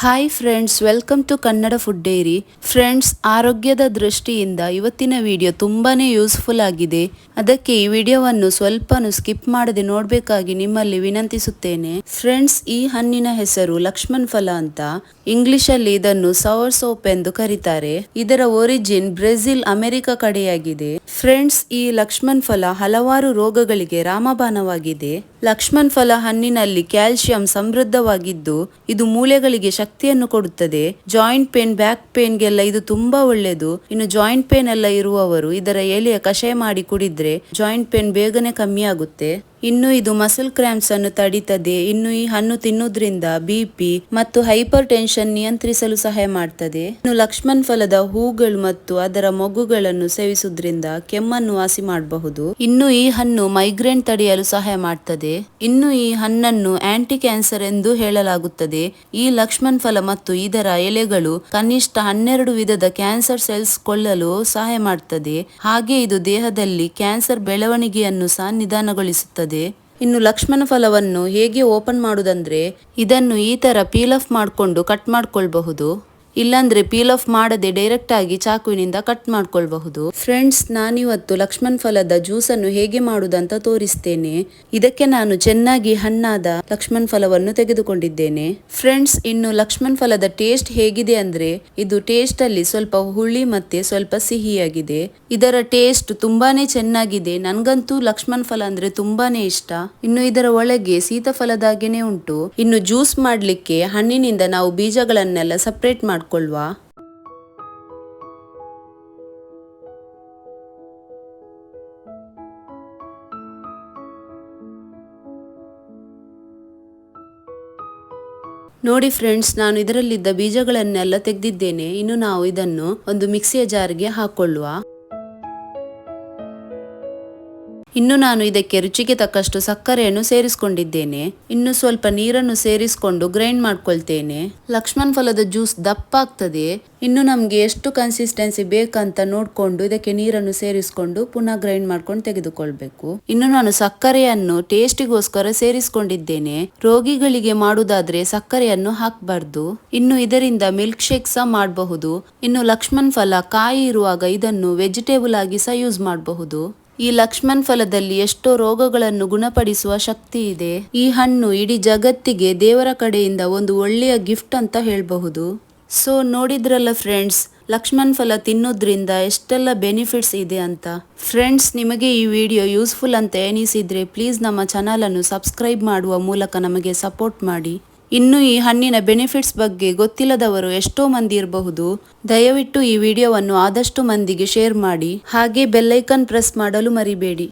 Hi friends welcome to Kannada food diary friends ಆರೋಗ್ಯದ ದೃಷ್ಟಿಯಿಂದ ಇವತ್ತಿನ ವಿಡಿಯೋ ತುಂಬಾನೇ ಯೂಸ್ಫುಲ್ ಆಗಿದೆ. ಅದಕ್ಕೆ ಈ ವಿಡಿಯೋವನ್ನು ಸ್ವಲ್ಪನೂ ಸ್ಕಿಪ್ ಮಾಡದೆ ನೋಡಬೇಕಾಗಿ ನಿಮ್ಮಲ್ಲಿ ವಿನಂತಿಸುತ್ತೇನೆ. ಫ್ರೆಂಡ್ಸ್ ಈ ಹಣ್ಣಿನ ಹೆಸರು ಲಕ್ಷ್ಮಣ್ ಫಲ ಅಂತ ಇಂಗ್ಲಿಷಲ್ಲಿ ಇದನ್ನು ಸವರ್ ಸೋಪ್ ಎಂದು ಕರೀತಾರೆ. ಇದರ ಒರಿಜಿನ್ ಬ್ರೆಜಿಲ್, ಅಮೆರಿಕ ಕಡೆಯಾಗಿದೆ. ಫ್ರೆಂಡ್ಸ್ ಈ ಲಕ್ಷ್ಮಣ್ ಫಲ ಹಲವಾರು ರೋಗಗಳಿಗೆ ರಾಮಬಾಣವಾಗಿದೆ. ಲಕ್ಷ್ಮಣ್ ಫಲ ಹಣ್ಣಿನಲ್ಲಿ ಕ್ಯಾಲ್ಸಿಯಂ ಸಮೃದ್ಧವಾಗಿದ್ದು, ಇದು ಮೂಳೆಗಳಿಗೆ ಶಕ್ತಿಯನ್ನು ಕೊಡುತ್ತದೆ. ಜಾಯಿಂಟ್ ಪೇನ್ ಬ್ಯಾಕ್ ಪೇನ್ಗೆಲ್ಲ ಇದು ತುಂಬಾ ಒಳ್ಳೆಯದು. ಇನ್ನು ಜಾಯಿಂಟ್ ಪೇನ್ ಎಲ್ಲ ಇರುವವರು ಇದರ ಎಲೆಯ ಕಷಾಯ ಮಾಡಿ ಕುಡಿದ್ರೆ ಜಾಯಿಂಟ್ ಪೇನ್ ಬೇಗನೆ ಕಮ್ಮಿ ಆಗುತ್ತೆ. ಇನ್ನು ಇದು ಮಸಲ್ ಕ್ರ್ಯಾಂಪ್ಸ್ ಅನ್ನು ತಡಿತದೆ. ಇನ್ನು ಈ ಹಣ್ಣು ತಿನ್ನುವುದರಿಂದ ಬಿಪಿ ಮತ್ತು ಹೈಪರ್ ಟೆನ್ಷನ್ ನಿಯಂತ್ರಿಸಲು ಸಹಾಯ ಮಾಡ್ತದೆ. ಇನ್ನು ಲಕ್ಷ್ಮಣ್ ಫಲದ ಹೂಗಳು ಮತ್ತು ಅದರ ಮೊಗ್ಗುಗಳನ್ನು ಸೇವಿಸುವುದರಿಂದ ಕೆಮ್ಮನ್ನು ವಾಸಿ ಮಾಡಬಹುದು. ಇನ್ನು ಈ ಹಣ್ಣು ಮೈಗ್ರೇನ್ ತಡೆಯಲು ಸಹಾಯ ಮಾಡ್ತದೆ. ಇನ್ನು ಈ ಹಣ್ಣನ್ನು ಆಂಟಿ ಕ್ಯಾನ್ಸರ್ ಎಂದು ಹೇಳಲಾಗುತ್ತದೆ. ಈ ಲಕ್ಷ್ಮಣ್ ಫಲ ಮತ್ತು ಇದರ ಎಲೆಗಳು ಕನಿಷ್ಠ ಹನ್ನೆರಡು ವಿಧದ ಕ್ಯಾನ್ಸರ್ ಸೆಲ್ಸ್ ಕೊಳ್ಳಲು ಸಹಾಯ ಮಾಡ್ತದೆ. ಹಾಗೆ ಇದು ದೇಹದಲ್ಲಿ ಕ್ಯಾನ್ಸರ್ ಬೆಳವಣಿಗೆಯನ್ನು ಸಹ ನಿಧಾನಗೊಳಿಸುತ್ತದೆ. ಇನ್ನು ಲಕ್ಷ್ಮಣ ಫಲವನ್ನು ಹೇಗೆ ಓಪನ್ ಮಾಡುವುದಂದ್ರೆ ಇದನ್ನು ಈ ಥರ ಪೀಲ್ ಆಫ್ ಮಾಡಿಕೊಂಡು ಕಟ್ ಮಾಡ್ಕೊಳ್ಬಹುದು. ಇಲ್ಲಾಂದ್ರೆ ಪೀಲ್ ಆಫ್ ಮಾಡದೆ ಡೈರೆಕ್ಟ್ ಆಗಿ ಚಾಕುವಿನಿಂದ ಕಟ್ ಮಾಡ್ಕೊಳ್ಬಹುದು. ಫ್ರೆಂಡ್ಸ್ ನಾನಿವತ್ತು ಲಕ್ಷ್ಮಣ್ ಫಲದ ಜ್ಯೂಸ್ ಅನ್ನು ಹೇಗೆ ಮಾಡುವುದಂತ ತೋರಿಸ್ತೇನೆ. ಇದಕ್ಕೆ ನಾನು ಚೆನ್ನಾಗಿ ಹಣ್ಣಾದ ಲಕ್ಷ್ಮಣ್ ಫಲವನ್ನು ತೆಗೆದುಕೊಂಡಿದ್ದೇನೆ. ಫ್ರೆಂಡ್ಸ್ ಇನ್ನು ಲಕ್ಷ್ಮಣ್ ಫಲದ ಟೇಸ್ಟ್ ಹೇಗಿದೆ ಅಂದ್ರೆ, ಇದು ಟೇಸ್ಟ್ ಅಲ್ಲಿ ಸ್ವಲ್ಪ ಹುಳಿ ಮತ್ತೆ ಸ್ವಲ್ಪ ಸಿಹಿಯಾಗಿದೆ. ಇದರ ಟೇಸ್ಟ್ ತುಂಬಾನೇ ಚೆನ್ನಾಗಿದೆ. ನನ್ಗಂತೂ ಲಕ್ಷ್ಮಣ್ ಫಲ ಅಂದ್ರೆ ತುಂಬಾನೇ ಇಷ್ಟ. ಇನ್ನು ಇದರ ಒಳಗೆ ಸೀತಾಫಲದಾಗೇನೆ ಉಂಟು. ಇನ್ನು ಜ್ಯೂಸ್ ಮಾಡ್ಲಿಕ್ಕೆ ಹಣ್ಣಿನಿಂದ ನಾವು ಬೀಜಗಳನ್ನೆಲ್ಲ ಸಪರೇಟ್ ಮಾಡ್ಕೊಳ್ಳುವ ನೋಡಿ ಫ್ರೆಂಡ್ಸ್ ನಾನು ಇದರಲ್ಲಿದ್ದ ಬೀಜಗಳನ್ನೆಲ್ಲ ತೆಗೆದಿದ್ದೇನೆ. ಇನ್ನು ನಾವು ಇದನ್ನು ಒಂದು ಮಿಕ್ಸಿಯ ಜಾರ್ಗೆ ಹಾಕೊಳ್ಳುವ. ಇನ್ನು ನಾನು ಇದಕ್ಕೆ ರುಚಿಗೆ ತಕ್ಕಷ್ಟು ಸಕ್ಕರೆಯನ್ನು ಸೇರಿಸಿಕೊಂಡಿದ್ದೇನೆ. ಇನ್ನು ಸ್ವಲ್ಪ ನೀರನ್ನು ಸೇರಿಸಿಕೊಂಡು ಗ್ರೈಂಡ್ ಮಾಡ್ಕೊಳ್ತೇನೆ. ಲಕ್ಷ್ಮಣ್ ಫಲದ ಜ್ಯೂಸ್ ದಪ್ಪ ಆಗ್ತದೆ ಇನ್ನು ನಮಗೆ ಎಷ್ಟು ಕನ್ಸಿಸ್ಟೆನ್ಸಿ ಬೇಕಂತ ನೋಡ್ಕೊಂಡು ಇದಕ್ಕೆ ನೀರನ್ನು ಸೇರಿಸಿಕೊಂಡು ಪುನಃ ಗ್ರೈಂಡ್ ಮಾಡ್ಕೊಂಡು ತೆಗೆದುಕೊಳ್ಬೇಕು. ಇನ್ನು ನಾನು ಸಕ್ಕರೆಯನ್ನು ಟೇಸ್ಟಿಗೋಸ್ಕರ ಸೇರಿಸಿಕೊಂಡಿದ್ದೇನೆ. ರೋಗಿಗಳಿಗೆ ಮಾಡುವುದಾದ್ರೆ ಸಕ್ಕರೆಯನ್ನು ಹಾಕಬಾರ್ದು. ಇನ್ನು ಇದರಿಂದ ಮಿಲ್ಕ್ ಶೇಕ್ ಸಹ ಮಾಡಬಹುದು. ಇನ್ನು ಲಕ್ಷ್ಮಣ್ ಫಲ ಕಾಯಿ ಇರುವಾಗ ಇದನ್ನು ವೆಜಿಟೇಬಲ್ ಆಗಿ ಸಹ ಯೂಸ್ ಮಾಡಬಹುದು. ಈ ಲಕ್ಷ್ಮಣ್ ಫಲದಲ್ಲಿ ಎಷ್ಟೋ ರೋಗಗಳನ್ನು ಗುಣಪಡಿಸುವ ಶಕ್ತಿ ಇದೆ. ಈ ಹಣ್ಣು ಇಡೀ ಜಗತ್ತಿಗೆ ದೇವರ ಕಡೆಯಿಂದ ಒಂದು ಒಳ್ಳೆಯ ಗಿಫ್ಟ್ ಅಂತ ಹೇಳಬಹುದು. ಸೊ, ನೋಡಿದ್ರಲ್ಲ ಫ್ರೆಂಡ್ಸ್, ಲಕ್ಷ್ಮಣ್ ಫಲ ತಿನ್ನೋದ್ರಿಂದ ಎಷ್ಟೆಲ್ಲ ಬೆನಿಫಿಟ್ಸ್ ಇದೆ ಅಂತ. ಫ್ರೆಂಡ್ಸ್, ನಿಮಗೆ ಈ ವಿಡಿಯೋ ಯೂಸ್ಫುಲ್ ಅಂತ ಎನಿಸಿದ್ರೆ ಪ್ಲೀಸ್ ನಮ್ಮ ಚಾನಲನ್ನು ಸಬ್ಸ್ಕ್ರೈಬ್ ಮಾಡುವ ಮೂಲಕ ನಮಗೆ ಸಪೋರ್ಟ್ ಮಾಡಿ. ಇನ್ನು ಈ ಹಣ್ಣಿನ ಬೆನಿಫಿಟ್ಸ್ ಬಗ್ಗೆ ಗೊತ್ತಿಲ್ಲದವರು ಎಷ್ಟೋ ಮಂದಿ ಇರಬಹುದು. ದಯವಿಟ್ಟು ಈ ವಿಡಿಯೋವನ್ನು ಆದಷ್ಟು ಮಂದಿಗೆ ಶೇರ್ ಮಾಡಿ, ಹಾಗೆ ಬೆಲ್ಲೈಕನ್ ಪ್ರೆಸ್ ಮಾಡಲು ಮರಿಬೇಡಿ.